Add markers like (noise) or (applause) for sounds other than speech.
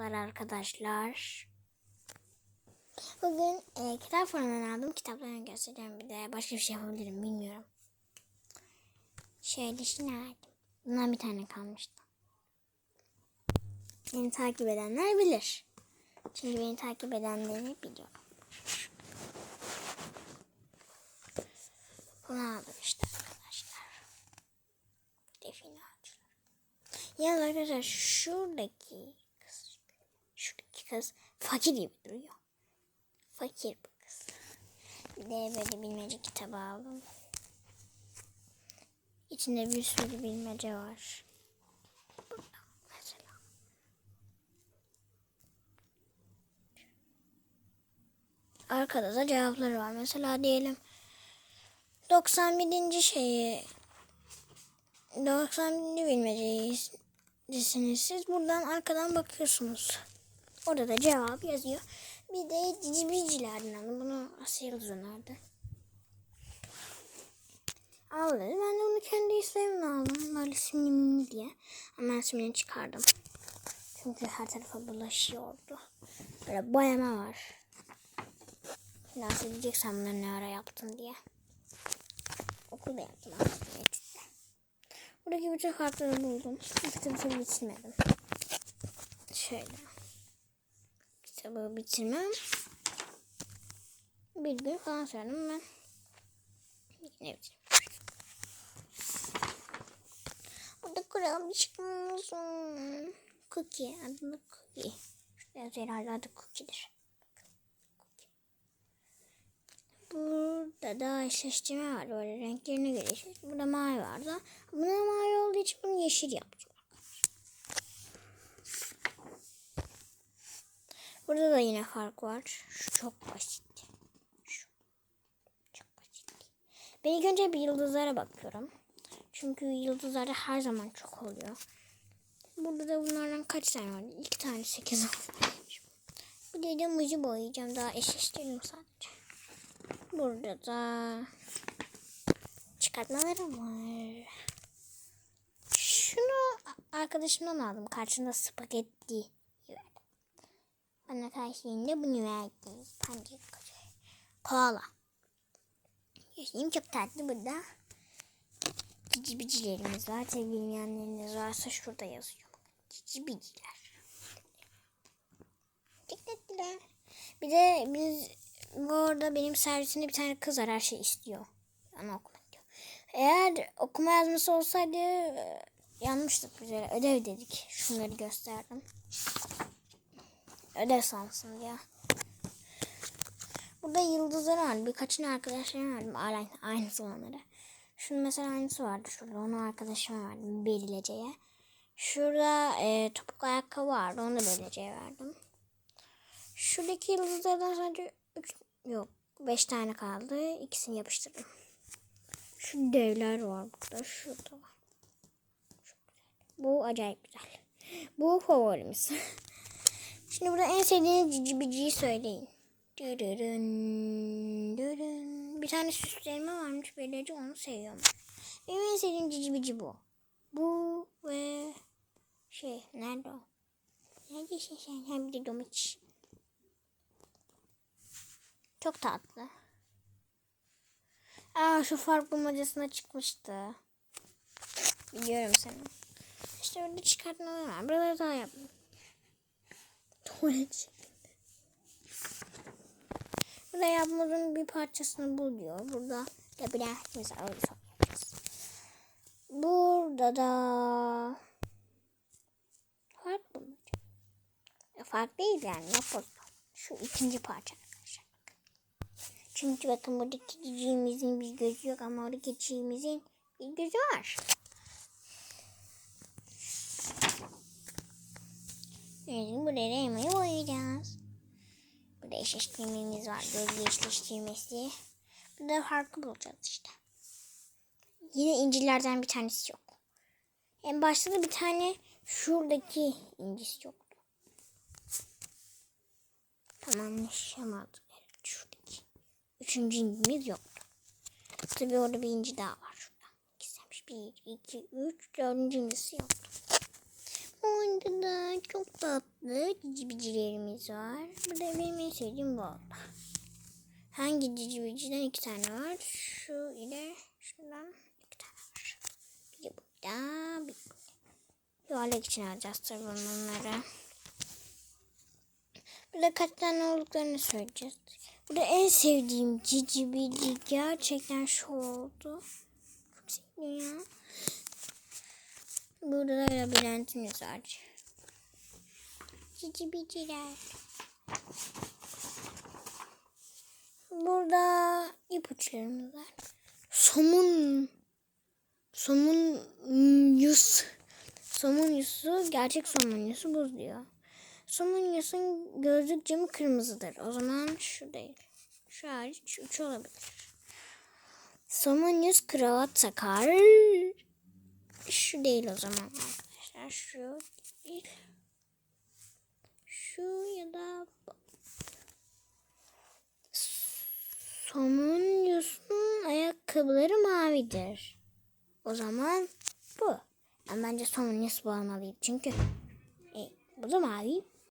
Merhabalar arkadaşlar. Bugün e, kitap fuarından aldım. Kitaplarını göstereceğim bir de. Başka bir şey yapabilirim bilmiyorum. Şöyle şimdi verdim. Bundan bir tane kalmıştı. Beni takip edenler bilir. Çünkü beni takip edenleri biliyorum. Bunu aldım işte arkadaşlar. Define ağaçları. Yalnız arkadaşlar şuradaki kız, fakir gibi duruyor. Fakir bu kız. Bir de böyle bilmece kitabı aldım. İçinde bir sürü bilmece var. Mesela. Arkada da cevapları var. Mesela diyelim 91. şeyi 91. bilmeceyi siz buradan arkadan bakıyorsunuz. Orada da cevap yazıyor. Bir de cici bicilerden aldım. Bunu Asya Yıldız önerdi. Al dedi. Ben de onu kendi isteğimle aldım. Böyle simli diye. Ama ben simlini çıkardım. Çünkü her tarafa bulaşıyordu. Böyle boyama var. Nasıl diyeceksen bunları ne ara yaptın diye. Okulda yaptım aslında. Buradaki bütün kartları buldum. Kitabı tabii bitirmedim. Şöyle. Kitabı bitirmem. Bir gün falan söyledim ben. Yine bitirdim. Burada kurabiye çıkmış. Cookie. Adını Cookie. Şurada yazıyor herhalde adı Cookie'dir. Burada da eşleştirme var. Böyle renklerine göre. Burada mavi vardı. Buna mavi olduğu için bunu yeşil yapacağım. Burada da yine fark var. Şu çok basit. Şu çok basit. Ben ilk önce bir yıldızlara bakıyorum. Çünkü yıldızlarda her zaman çok oluyor. Burada da bunlardan kaç tane var? İki tane sekiz olmuş. Bir de muzu boyayacağım. Daha eşleştirdim sadece. Burada da çıkartmalarım var. Şunu arkadaşımdan aldım. Karşında spagetti. Bana karşılığında bunu verdi. Pancake kola. Yaşayayım çok tatlı burada. Cici var. Tabi bilmeyenleriniz varsa şurada yazıyor. Cici biciler. Bir de biz bu arada benim servisimde bir tane kız var her şey istiyor. Yani okumak diyor. Eğer okuma yazması olsaydı e, yanmıştık güzel. Ödev dedik. Şunları gösterdim. Ödev sansın diye. Burada yıldızlar var. Birkaçını arkadaşlarım verdim. Aynı, aynısı olanları. Şunun mesela aynısı vardı şurada. Onu arkadaşıma verdim. Berilece'ye. Şurada e, topuklu ayakkabı vardı. Onu da Berilece'ye verdim. Şuradaki yıldızlardan sadece 3 yok 5 tane kaldı. İkisini yapıştırdım. Şu devler var burada. Şurada var. Bu acayip güzel. Bu favorimiz. (laughs) Şimdi burada en sevdiğiniz cici biciyi söyleyin. Dırırın, dırın. Bir tane süsleme varmış. Böylece onu seviyorum. Benim en sevdiğim cici bici bu. Bu ve şey nerede o? Neredesin sen? Hem de domates. Çok tatlı. Aa şu fark bulmacasına çıkmıştı. Biliyorum seni. İşte orada çıkartmalar var. Buraları daha yaptım. Tuvalet Burada yapmamızın bir parçasını bul diyor. Burada labirent mesela öyle yapacağız. Burada da fark bulmaca. Ya fark değil yani yapalım. Şu ikinci parça. Çünkü bakın buradaki ciciğimizin bir gözü yok ama oradaki ciciğimizin bir gözü var. Şimdi buraya elmayı boyayacağız. Burada eşleştirmemiz var. Gölge eşleştirmesi. Burada farkı bulacağız işte. Yine incilerden bir tanesi yok. En başta da bir tane şuradaki incisi yoktu. Tamamlaşamadık. Evet, şuradaki. Üçüncü incimiz yoktu. Tabii orada bir inci daha var şurada. İkisiymiş. Bir, iki, üç, dördüncü incisi yoktu. Orada da çok tatlı cicibicilerimiz var. Burada benim en sevdiğim bu oldu. Hangi cicibiciden iki tane var? Şu ile şundan iki tane var. Biri burada, bir burada. Yuvarlak için alacağız tabii bunları. Burada kaç tane olduklarını söyleyeceğiz. Burada en sevdiğim cicibici gerçekten şu oldu. Çok sevdim ya. Burada da labirentimiz var. Cicibiciler. Burada ipuçlarımız var. Somun. Somun yus. Somun yusu gerçek somun yusu buz diyor. Somun yusun gözlük camı kırmızıdır. O zaman şu değil. Şu hariç üç olabilir. Somun yüz kravat takar. Şu değil o zaman arkadaşlar. Şu değil. Şu ya da bu. Somun yusun ayakkabıları mavidir. O zaman bu. Ben bence somun yus bu olmalıyım. Çünkü e, bu da mavi.